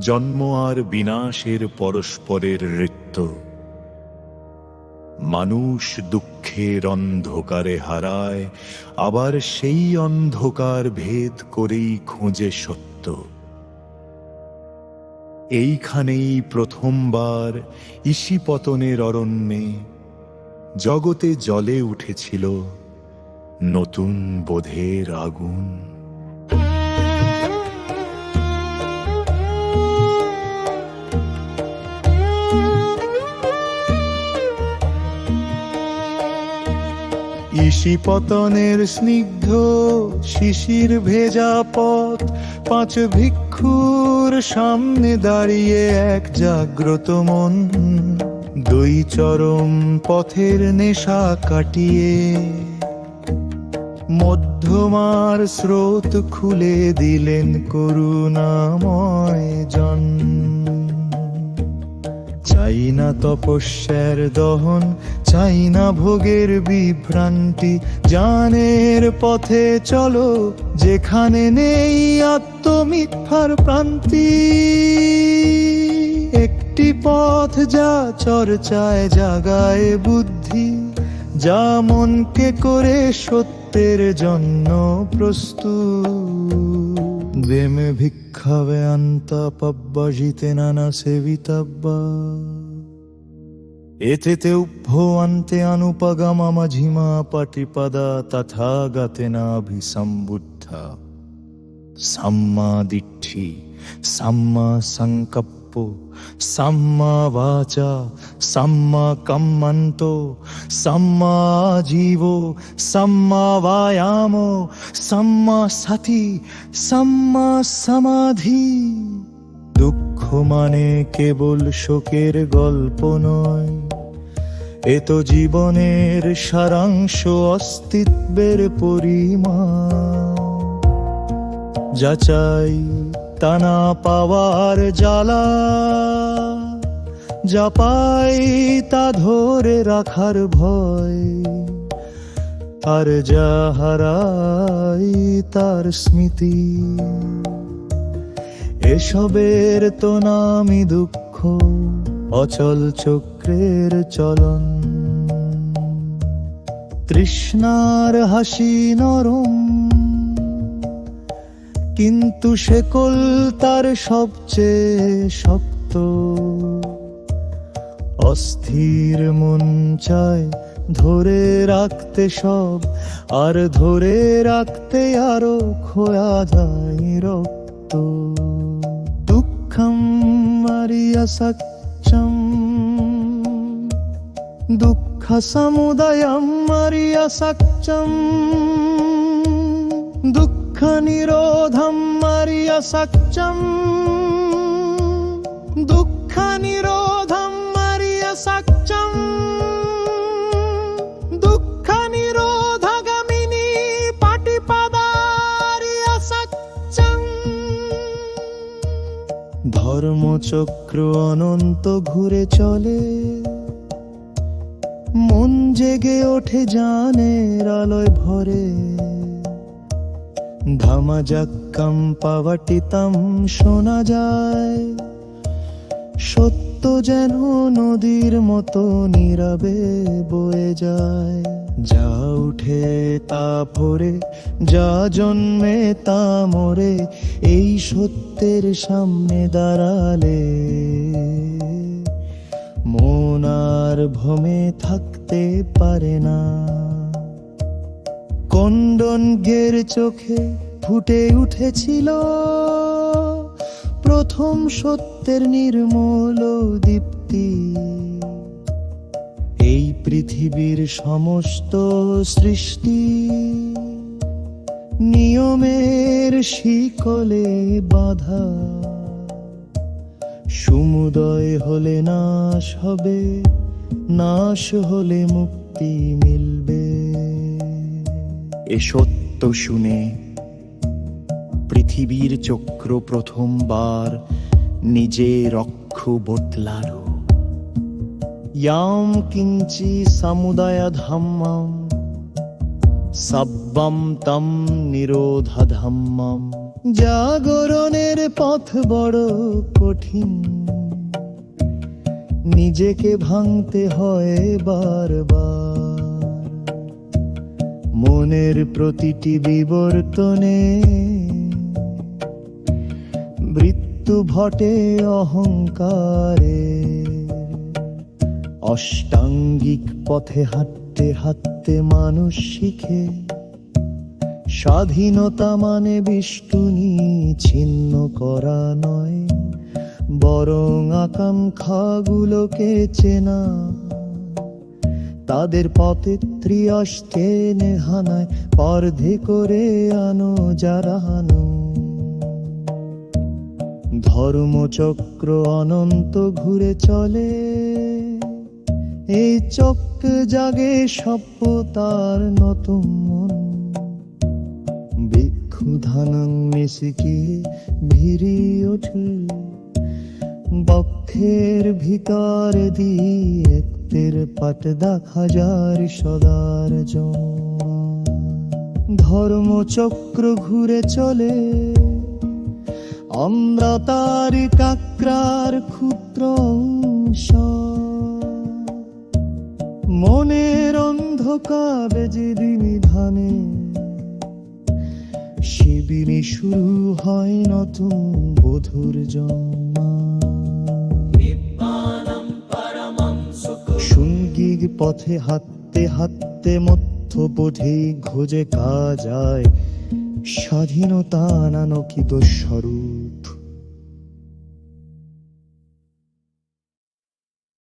জন্ম আর বিনাশের পরস্পরের নৃত্য। মানুষ দুঃখের অন্ধকারে হারায়, আবার সেই অন্ধকার ভেদ করেই খোঁজে সত্য। এইখানেই প্রথমবার ঈশিপতনের অরণ্যে জগতে জলে উঠেছিল নতুন বোধের আগুন। ঈশিপতনের স্নিগ্ধ শিশির ভেজা পথ, পাঁচ ভিক্ষুর সামনে দাঁড়িয়ে এক জাগ্রত মন। দুই চরম পথের নেশা কাটিয়ে মধ্যমার স্রোত খুলে দিলেন করুণাময় জন চাই না তপস্যার দহন, চাই না ভোগের বিভ্রান্তি। জানের পথে চলো, যেখানে নেই আত্মমিথ্যার প্রান্তি। একটি পথ যা চর্চায়, জাগায় বুদ্ধি, যা মনকে করে সত্যের জন্য প্রস্তুত। দেমে ভিক্ষাবে আন্তা পাব্বা জিতে নানা সেবিতাব্বা এতেতে উভ্য আন্তে অনুপগমা মাঝিমা পাটিপদা তথা গতে নাভিসম্বুদ্ধা সাম্মা দিঠি সাম্মা সংকপ্প সাম্মা বাচা সাম্মা কম্মন্ত সাম্মা জীব সাম্মা বায়াম সাম্মা সতি সাম্মা সমাধি দুঃখ মানে কেবল শোকের গল্প নয়। এ তো জীবনের সারাংশ অস্তিত্বের পরিমাণ। যা চাই তা না পাওয়ার জ্বালা, যা পাই তা ধরে রাখার ভয়। আর যা হারাই তার স্মৃতি, এসবের তো নামি দুঃখ, অচল চক্রের চলন। তৃষ্ণার হাসি নরম কিন্তু শেকল তার সবচেয়ে শক্ত। অস্থির মন চায় ধরে রাখতে সব, আর ধরে রাখতে আরও খোয়া যায় রক্ত। দুঃখম মারিয়া সচ্চম দুঃখ সমুদয়ম মারিয়া সচ্চম দুঃখ সচ্চম দুঃখ নিরোধম মারিয়া সচ্চম দুঃখ নিরোধগামিনী পাটিপাদারিয়া সচ্চম ধর্মচক্র অনন্ত ঘুরে চলে। মন জেগে ওঠে জানের আলোয় ভরে। ধামাজাক্কাম পাওয়াটিতাম শোনা যায় সত্য যেন নদীর মতো নীরবে বয়ে যায়। যা উঠে তা ভরে, যা জন্মে তা মরে, এই সত্যের সামনে দাঁড়ালে। মন আর ভ্রমে থাকতে পারে না। কন্ডন গের চোখে ফুটে উঠেছিল। প্রথম সত্যের নির্মল দীপ্তি। এই পৃথিবীর সমস্ত সৃষ্টি নিয়মের শিকলে বাধা। সমুদয় হলে নাশ হবে, নাশ হলে মুক্তি মিলবে। এ সত্য শুনে পৃথিবীর চক্র প্রথমবার নিজে রক্ষ বদলালো। ইয়াম কিঞ্চি সমুদয় ধম্মম সব্বম তম নিরোধা ধম্মম জাগরণের পথ বড় কঠিন। নিজেকে ভাঙতে হয় বারবার। মনের প্রতিটি বিবর্তনে মৃত্যু ঘটে অহংকারে। অষ্টাঙ্গিক পথে হাঁটতে হাঁটতে মানুষ শিখে। স্বাধীনতা মানে বিষ্টুনি ছিন্ন করা নয়। বরং আকাঙ্ক্ষাগুলোকে চেনা। তাদের পথে ত্রিয়াস টেনে হানায় পর্ধে করে আনো যারা হানো। ধর্মচক্র অনন্ত ঘুরে চলে, এই চক্র জাগে সভ্যতার নতুন মন। ভিক্ষু ধানং মিশিকে ভিড়ি ওঠে, বক্ষের ভিতর দিয়ে একতের পাট দেখা যার সদার ধর্মচক্র ঘুরে চলে, আমরা তার কাকরার ক্ষুদ্র অংশ। মনের অন্ধকার যেদিন ধানে শিবিরে শুরু হয় নতুন বধুর জন্মা। সঙ্গীর পথে হাঁটতে হাঁটতে মধ্যপথে খোঁজে কাজায় স্বাধীনতা নানকিত স্বরূপ।